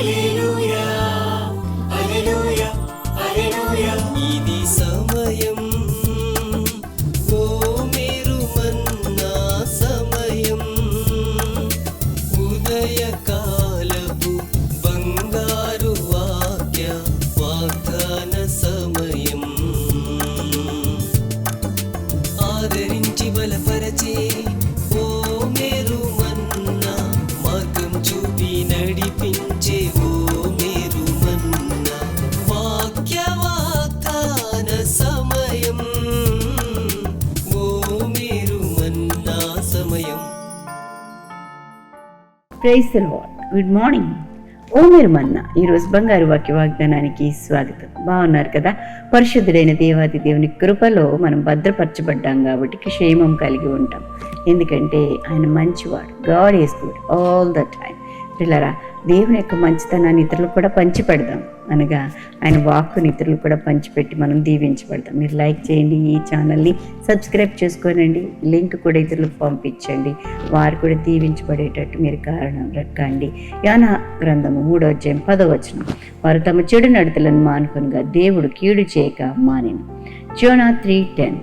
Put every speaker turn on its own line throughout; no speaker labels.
一路。
price lord good morning. ఓ మీరు మన్న ఈరోజు బంగారు వాక్య వాగ్దానానికి స్వాగతం. బాగున్నారు కదా? పరిశుద్ధుడైన దేవాది దేవుని కృపలో మనం భద్రపరచబడ్డాం కాబట్టి క్షేమం కలిగి ఉంటాం. ఎందుకంటే ఆయన మంచివాడు. God is good all the time. పిల్లరా దేవుని యొక్క మంచితనాన్ని ఇతరులకు కూడా పంచిపెడదాం. అనగా ఆయన వాక్కుని ఇతరులు కూడా పంచిపెట్టి మనం దీవించబడతాం. మీరు లైక్ చేయండి ఈ ఛానల్ని సబ్స్క్రైబ్ చేసుకోనండి. లింక్ కూడా ఇతరులకు పంపించండి. వారు కూడా దీవించబడేటట్టు మీరు కారణం రక్కండి. యాన గ్రంథము మూడో అధ్యాయం పదవచనం వారు తమ చెడు నడతలను మానుకొనగా దేవుడు కీడు చేయక మానేను. Jonah three ten.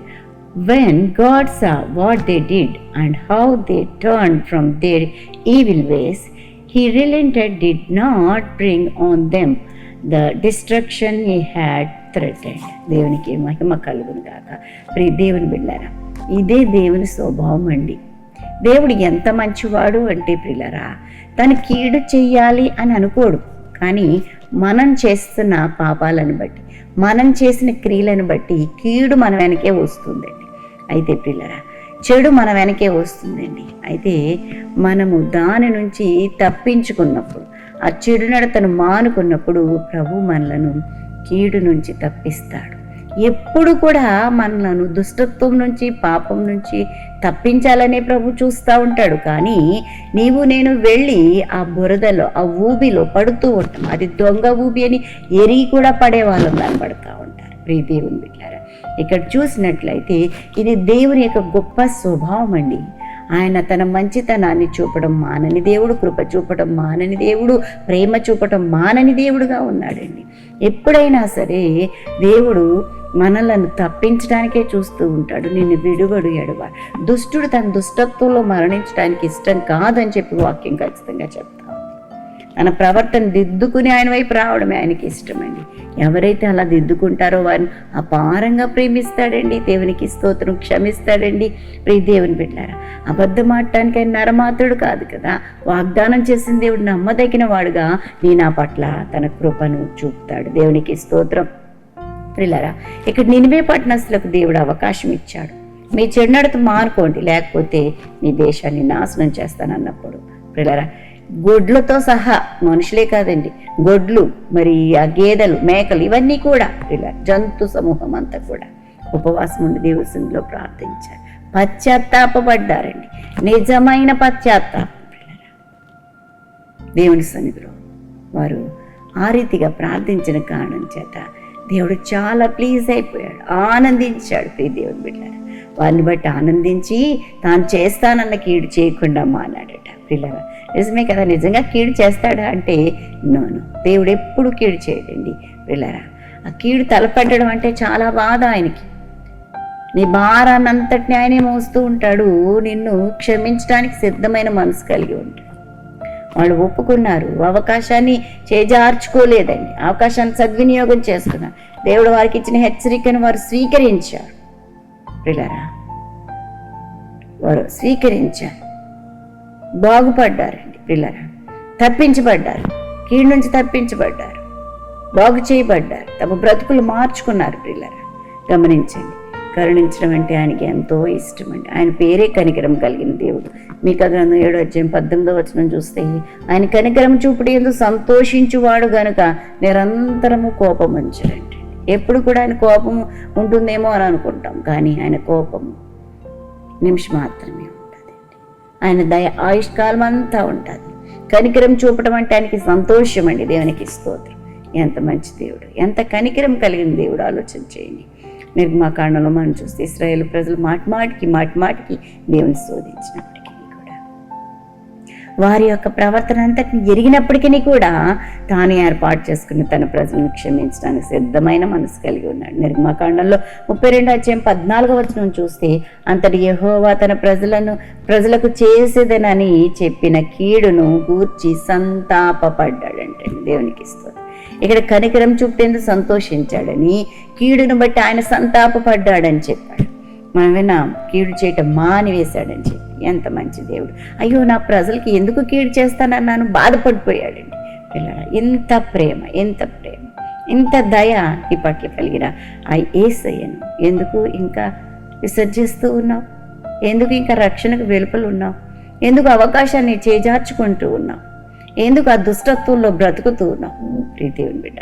When God saw what they did and how they turn from their evil ways he relented did not bring on them the destruction he had threatened. దేవునికి మహిమ కలుగును గాక. ప్రియ దేవుని బిళ్ళారా ఇదే దేవుని స్వభావం అండి. దేవుడు ఎంత మంచివాడు అంటే ప్రిలరా తను కీడు చెయ్యాలి అని అనుకోడు. కానీ మనం చేస్తున్న పాపాలను బట్టి మనం చేసిన క్రియలను బట్టి కీడు మన వెనకే వస్తుందండి. అయితే పిల్లరా చెడు మన వెనకే వస్తుందండి. అయితే మనము దాని నుంచి తప్పించుకున్నప్పుడు ఆ చెడు నడతను మానుకున్నప్పుడు ప్రభు మనలను కీడు నుంచి తప్పిస్తాడు. ఎప్పుడు కూడా మనలను దుష్టత్వం నుంచి పాపం నుంచి తప్పించాలనే ప్రభు చూస్తూ ఉంటాడు. కానీ నీవు నేను వెళ్ళి ఆ బురదలో ఆ ఊబిలో పడుతూ ఉంటాం. అది దొంగ ఊబి అని ఎరిగి కూడా పడే వాళ్ళం కనబడుతూ ఉంటారు ప్రీతి ఉంది ఇక్కడ చూసినట్లయితే ఇది దేవుని యొక్క గొప్ప స్వభావం అండి. ఆయన తన మంచితనాన్ని చూపడం మానని దేవుడు కృప చూపడం మానని దేవుడు ప్రేమ చూపడం మానని దేవుడుగా ఉన్నాడండి. ఎప్పుడైనా సరే దేవుడు మనలను తప్పించడానికే చూస్తూ ఉంటాడు. నిన్ను విడుగడు ఎడవ. దుష్టుడు తన దుష్టత్వంలో మరణించడానికి ఇష్టం కాదని చెప్పి వాక్యం ఖచ్చితంగా చెప్తాడు తన ప్రవర్తన దిద్దుకుని ఆయన వైపు రావడమే ఆయనకి ఇష్టమండి. ఎవరైతే అలా దిద్దుకుంటారో వారిని అపారంగా ప్రేమిస్తాడండి. దేవునికి స్తోత్రం క్షమిస్తాడండి. ప్రియ దేవుని బిడ్డారా అబద్ధం ఆడటానికి ఆయన నరమాత్రుడు కాదు కదా. వాగ్దానం చేసిన దేవుడు నమ్మదగిన వాడుగా నీ నా పట్ల తన కృపను చూపుతాడు. దేవునికి స్తోత్రం. ప్రిల్లరా ఇక్కడ నినివే పట్టణస్తులకు దేవుడు అవకాశం ఇచ్చాడు. మీ చెడునడత మానుకోండి లేకపోతే మీ దేశాన్ని నాశనం చేస్తానన్నప్పుడు. ప్రిల్లరా గొడ్లతో సహా మనుషులే కాదండి గొడ్లు మరి ఆ గేదెలు మేకలు ఇవన్నీ కూడా ఇలా జంతు సమూహం అంతా కూడా ఉపవాసం ఉండి దేవుసిందులో ప్రార్థించారు. పశ్చాత్తాపడ్డారండి నిజమైన పశ్చాత్తాపం. దేవుని సన్నిధిలో వారు ఆ రీతిగా ప్రార్థించిన కారణం చేత దేవుడు చాలా ప్లీజ్ అయిపోయాడు. ఆనందించాడు. ప్రియ దేవుని బిడ్డారు వారిని బట్టి ఆనందించి తాను చేస్తానన్న కీడు చేయకుండా మానాడట. పిల్లగా నిజమే కదా నిజంగా కీడు చేస్తాడా అంటే నోను దేవుడు ఎప్పుడు కీడు చేయడండి. పిల్లరా ఆ కీడు తలపెట్టడం అంటే చాలా బాధ ఆయనకి. నీ భారాన్నంతటిని ఆయనే మోస్తూ ఉంటాడు నిన్ను క్షమించడానికి సిద్ధమైన మనసు కలిగి ఉంటాడు. వాళ్ళు ఒప్పుకున్నారు అవకాశాన్ని చేజార్చుకోలేదండి అవకాశాన్ని సద్వినియోగం చేసుకున్నారు దేవుడు వారికి ఇచ్చిన హెచ్చరికను వారు స్వీకరించారు. పిల్లరా వారు స్వీకరించారు. బాగుపడ్డారండి పిల్లరా తప్పించబడ్డారు. కీడు నుంచి తప్పించబడ్డారు. బాగు చేయబడ్డారు. తమ బ్రతుకులు మార్చుకున్నారు పిల్లరా గమనించండి. కరుణించడం అంటే ఆయనకి ఎంతో ఇష్టం అండి ఆయన పేరే కనికరం కలిగిన దేవుడు. మీ గ్రంథం ఏడో అధ్యాయం పద్దెనిమిదో వచనం చూస్తే ఆయన కనికరం చూపుడు ఎందుకు సంతోషించువాడు గనుక నిరంతరము కోపం ఉంచడండి. ఎప్పుడు కూడా ఆయన కోపం ఉంటుందేమో అని అనుకుంటాం. కానీ ఆయన కోపం నిమిషం మాత్రమే ఆయన దయ ఆయుష్కాలం అంతా ఉంటుంది. కనికరం చూపడం అంటే ఆయనకి సంతోషం అండి దేవునికి స్తోత్రం. ఎంత మంచి దేవుడు ఎంత కనికరం కలిగిన దేవుడు ఆలోచన చేయండి. నిర్మాకాండంలో మనం చూస్తే ఇస్రాయేల్ ప్రజలు మాటి మాటికి మాటి మాటికి దేవుని శోధించినప్పుడు వారి యొక్క ప్రవర్తన అంతటిని ఎరిగినప్పటికీ కూడా తాను ఏర్పాటు చేసుకుని తన ప్రజలను క్షమించడానికి సిద్ధమైన మనసు కలిగి ఉన్నాడు. నిర్మాకాండంలో ముప్పై రెండు అధ్యాయం పద్నాలుగో వచనం చూస్తే అంతటి యహోవా తన ప్రజలను ప్రజలకు చేసేదనని చెప్పిన కీడును గూర్చి సంతాపపడ్డాడంటే దేవునికి ఇస్తుంది ఇక్కడ కనికరం చూపేందుకు సంతోషించాడని కీడును బట్టి ఆయన సంతాపపడ్డాడని చెప్పాడు. మనం విన్నాం కీడు చేయటం మానివేశాడని చెప్పి ఎంత మంచి దేవుడు. అయ్యో నా ప్రజలకి ఎందుకు కీడు చేస్తానన్నాను? బాధపడిపోయాడండి. పిల్లరా ఇంత ప్రేమ ఎంత ప్రేమ ఇంత దయ నీ పట్ల కలిగిన ఆ ఏసయ్యను ఎందుకు ఇంకా విసర్జిస్తూ ఉన్నావు? ఎందుకు ఇంకా రక్షణకు వెలుపలు ఉన్నావు? ఎందుకు అవకాశాన్ని చేజార్చుకుంటూ ఉన్నావు? ఎందుకు ఆ దుష్టత్వంలో బ్రతుకుతూ ఉన్నావు? ప్రీతి బిడ్డ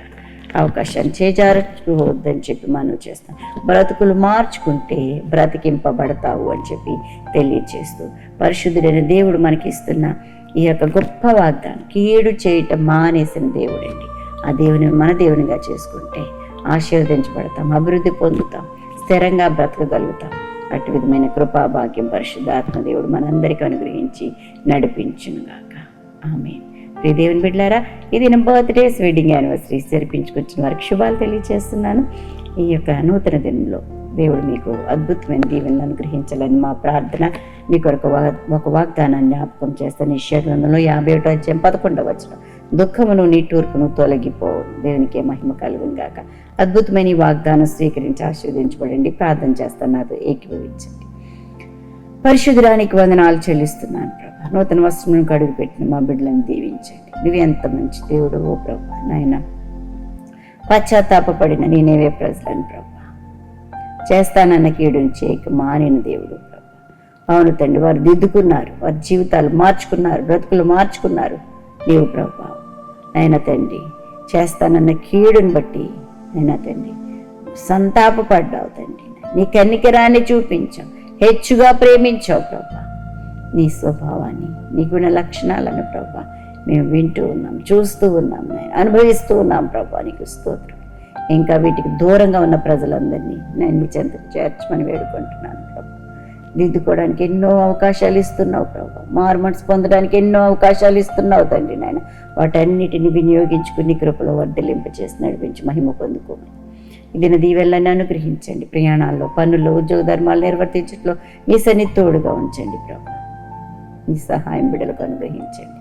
అవకాశాన్ని చేజారచుకోవద్దని చెప్పి మనం చేస్తాం. బ్రతుకులు మార్చుకుంటే బ్రతికింపబడతావు అని చెప్పి తెలియచేస్తూ. పరిశుద్ధుడైన దేవుడు మనకి ఇస్తున్న ఈ యొక్క గొప్ప వాగ్దానం కీడు చేయటం మానేసిన దేవుడండి. ఆ దేవుని మన దేవునిగా చేసుకుంటే ఆశీర్వదించబడతాం అభివృద్ధి పొందుతాం స్థిరంగా బ్రతకగలుగుతాం. అటు విధమైన కృపాభాగ్యం పరిశుద్ధాత్మ దేవుడు మనందరికీ అనుగ్రహించి నడిపించునుగాక. ఆమె ప్రియ దేవుని బిడ్డారా ఇది నా బర్త్డేస్ వెడ్డింగ్ యానివర్సరీస్ జరిపించుకొచ్చిన వారికి శుభాలు తెలియజేస్తున్నాను ఈ యొక్క నూతన దినంలో దేవుడు మీకు అద్భుతమైన దీవెనలు అనుగ్రహించాలని మా ప్రార్థన మీ కొరకు ఒక వాగ్దానాన్ని జ్ఞాపకం చేస్తాను. నిశ్చయ యాభై ఒకటో అధ్యాయం పదకొండవ వచ్చిన దుఃఖమును నిట్టూర్పును తొలగిపో దేవునికే మహిమ కలుగును గాక. అద్భుతమైన ఈ వాగ్దానం స్వీకరించి ఆశీర్వదించబడండి. ప్రార్థన చేస్తాను నాతో ఏకీభవించండి. పరిశుద్ధురానికి వందనాలు చెల్లిస్తున్నాను ప్రభా. నూతన వస్త్రం కడుగు పెట్టిన మా బిడ్డలను దీవించండి. నువ్వు ఎంత మంచి దేవుడు ఓ ప్రభా. నాయన పశ్చాత్తాపడిన నేనేవే ప్రజలను ప్రభా. చేస్తానన్న కీడుని చేయక మానిన దేవుడు ప్రభా. అవును తండ్రి వారు దిద్దుకున్నారు. వారి జీవితాలు మార్చుకున్నారు బ్రతుకులు మార్చుకున్నారు. నీవు ప్రభా నాయన తండ్రి చేస్తానన్న కీడుని బట్టి అయినా తండ్రి సంతాపపడ్డావు తండ్రి. నీ కన్నికరాన్ని చూపించావు. హెచ్చుగా ప్రేమించావు ప్రభా. నీ స్వభావాన్ని నీ గుణ లక్షణాలను ప్రభా మేము వింటూ ఉన్నాం చూస్తూ ఉన్నాం అనుభవిస్తూ ఉన్నాం ప్రభా నీకు స్తోత్రం. ఇంకా వీటికి దూరంగా ఉన్న ప్రజలందరినీ నేను మీ చెంత చేర్చమని వేడుకుంటున్నాను ప్రభా. దిద్దుకోవడానికి ఎన్నో అవకాశాలు ఇస్తున్నావు ప్రభా. మార్మన్స్ పొందడానికి ఎన్నో అవకాశాలు ఇస్తున్నావు తండ్రి నాయన. వాటన్నిటిని వినియోగించుకుని కృపలో వర్ధలింప చేసి నడిపించి మహిమ పొందుకోమని. దిన దీవెళ్ళని అనుగ్రహించండి. ప్రయాణాల్లో పనుల్లో ఉద్యోగ ధర్మాలు నిర్వర్తించట్లో మీ సన్ని తోడుగా ఉంచండి ప్రభు. మీ సహాయం బిడలకు అనుగ్రహించండి.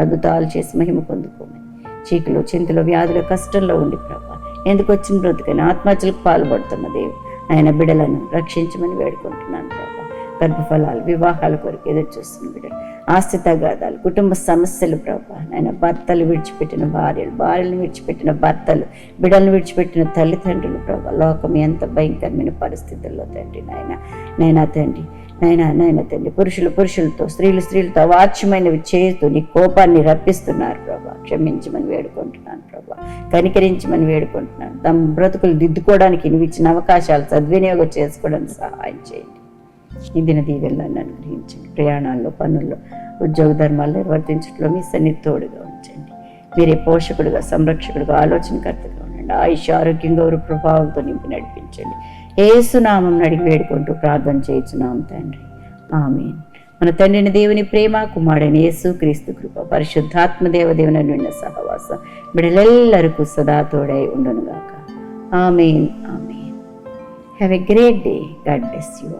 అద్భుతాలు చేసి మహిమ పొందుకోమని చీకులు చింతలు వ్యాధుల కష్టంలో ఉండి ప్రభు. ఎందుకు వచ్చిన బ్రతుకని ఆత్మహత్యలకు పాల్పడుతున్న దేవుడు ఆయన బిడలను రక్షించమని వేడుకుంటున్నాను ప్రభు. గర్భఫలాలు వివాహాల కొరకు ఎదురు చూస్తున్న బిడ్డలు ఆస్తి తగాదాలు కుటుంబ సమస్యలు ప్రభా నాయన భర్తలు విడిచిపెట్టిన భార్యలు భార్యలను విడిచిపెట్టిన భర్తలు బిడ్డలను విడిచిపెట్టిన తల్లిదండ్రులు ప్రభా లోకం ఎంత భయంకరమైన పరిస్థితుల్లో తండ్రి నాయన నైనా తండ్రి నైనా నైనా తండ్రి పురుషులు పురుషులతో స్త్రీలు స్త్రీలతో అవాచ్యమైనవి చేస్తూ నీ కోపాన్ని రప్పిస్తున్నారు ప్రభా. క్షమించమని వేడుకుంటున్నాను ప్రభా. కనికరించమని వేడుకుంటున్నాను. తమ బ్రతుకులు దిద్దుకోవడానికి నువ్వు ఇచ్చిన అవకాశాలు సద్వినియోగం చేసుకోవడానికి సహాయం చేయండి. ఈ దిన దీవెలను అనుగ్రహించండి. ప్రయాణాల్లో పనుల్లో ఉద్యోగ ధర్మాల్లో నిర్వర్తించడంలో మీ సన్నిధి తోడుగా ఉంచండి. మీరే పోషకుడుగా సంరక్షకుడుగా ఆలోచనకర్తగా ఉండండి. ఆయుష్ ఆరోగ్యంగా గౌరవ ప్రభావంతో నింపి నడిపించండి. ఏసునామం అడిగి వేడుకుంటూ ప్రార్థన చేయించున్నాం తండ్రి. ఆమె మన తండ్రిని దేవుని ప్రేమ కుమారుడైన యేసు క్రీస్తు కృప పరిశుద్ధాత్మ దేవదేవుని నిన్న సహవాసం బిడలెల్లరికూ సదా తోడై ఉండునుగాక. Amen. Amen. Have a great day God bless you